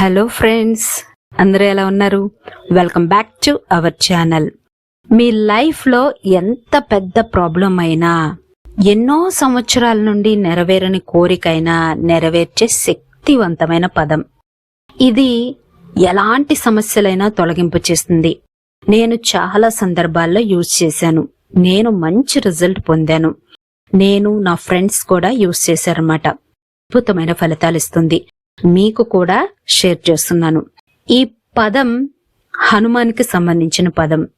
Hello friends అందరూ ఎలా ఉన్నారు? Welcome back to our channel. మీ లైఫ్లో ఎంత పెద్ద ప్రాబ్లం అయినా ఎన్నో సంవత్సరాల నుండి నెరవేరని కోరికైనా నెరవేర్చే శక్తివంతమైన పదం. ఇది ఎలాంటి సమస్యలైనా తొలగింపు చేస్తుంది. నేను చాలా సందర్భాల్లో యూజ్ చేశాను. నేను మంచి రిజల్ట్ పొందాను. నేను నా ఫ్రెండ్స్ కూడా యూజ్ చేశారన్నమాట. అద్భుతమైన ఫలితాలు ఇస్తుంది. మీకు కూడా షేర్ చేస్తున్నాను. ఈ పదం హనుమాన్కి సంబంధించిన పదం.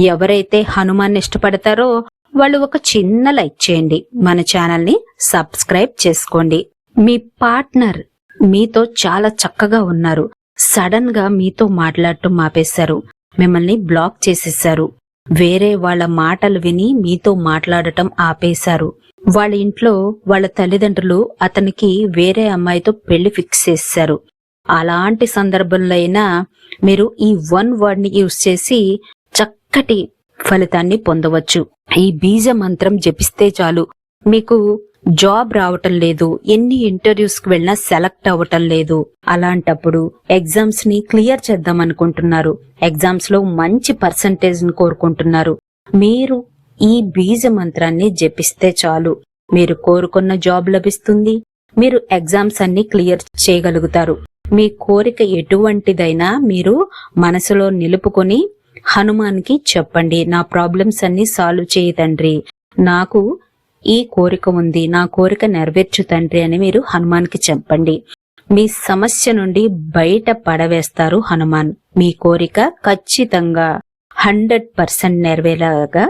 ఎవరైతే హనుమాన్ ఇష్టపడతారో వాళ్ళు ఒక చిన్న లైక్ చేయండి. మన ఛానల్ని సబ్స్క్రైబ్ చేసుకోండి. మీ పార్ట్నర్ మీతో చాలా చక్కగా ఉన్నారు. సడన్గా మీతో మాట్లాడటం మాపేశారు. మిమ్మల్ని బ్లాక్ చేసేశారు. వేరే వాళ్ళ మాటలు విని మీతో మాట్లాడటం ఆపేశారు. వాళ్ళ ఇంట్లో వాళ్ళ తల్లిదండ్రులు అతనికి వేరే అమ్మాయితో పెళ్ళి ఫిక్స్ చేశారు. అలాంటి సందర్భంలో అయినా మీరు ఈ వన్ వర్డ్ని యూజ్ చేసి చక్కటి ఫలితాన్ని పొందవచ్చు. ఈ బీజ మంత్రం జపిస్తే చాలు. మీకు జాబ్ రావటం లేదు ఎన్ని ఇంటర్వ్యూస్కి వెళ్ళినా సెలెక్ట్ అవ్వటం లేదు. అలాంటప్పుడు ఎగ్జామ్స్ని క్లియర్ చేద్దాం అనుకుంటున్నారు. ఎగ్జామ్స్లో మంచి పర్సంటేజ్ని కోరుకుంటున్నారు. మీరు ఈ బీజ మంత్రాన్ని జపిస్తే చాలు. మీరు కోరుకున్న జాబ్ లభిస్తుంది. మీరు ఎగ్జామ్స్ అన్ని క్లియర్ చేయగలుగుతారు. మీ కోరిక ఎటువంటిదైనా మీరు మనసులో నిలుపుకొని హనుమాన్కి చెప్పండి. నా ప్రాబ్లమ్స్ అన్ని సాల్వ్ చేయి తండ్రి. నాకు ఈ కోరిక ఉంది. నా కోరిక నెరవేర్చు తండ్రి అని మీరు హనుమాన్కి చెప్పండి. మీ సమస్య నుండి బయట పడవేస్తారు హనుమాన్. మీ కోరిక ఖచ్చితంగా హండ్రెడ్ పర్సెంట్ నెరవేరేలాగా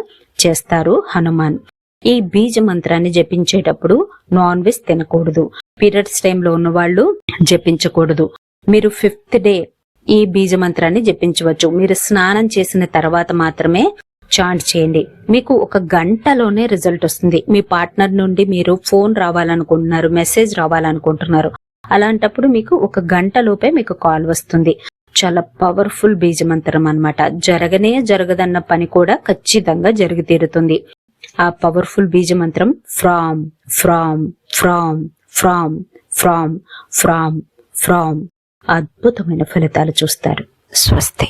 చేస్తారు హనుమాన్. ఈ బీజ మంత్రాన్ని జపించేటప్పుడు నాన్ వెజ్ తినకూడదు. పీరియడ్స్ టైంలో ఉన్న వాళ్ళు జపించకూడదు. మీరు ఫిఫ్త్ డే ఈ బీజ మంత్రాన్ని జపించవచ్చు. మీరు స్నానం చేసిన తర్వాత మాత్రమే చాంట్ చేయండి. మీకు ఒక గంటలోనే రిజల్ట్ వస్తుంది. మీ పార్ట్నర్ నుండి మీరు ఫోన్ రావాలనుకుంటున్నారు మెసేజ్ రావాలనుకుంటున్నారు. అలాంటప్పుడు మీకు ఒక గంట లోపే మీకు కాల్ వస్తుంది. చాలా పవర్ఫుల్ బీజమంతరం అన్నమాట. జరగనే జరగదన్న పని కూడా ఖచ్చితంగా జరిగి తీరుతుంది. ఆ powerful బీజమంత్రం from from from from from from from అద్భుతమైన ఫలితాలు చూస్తారు. స్వస్తి.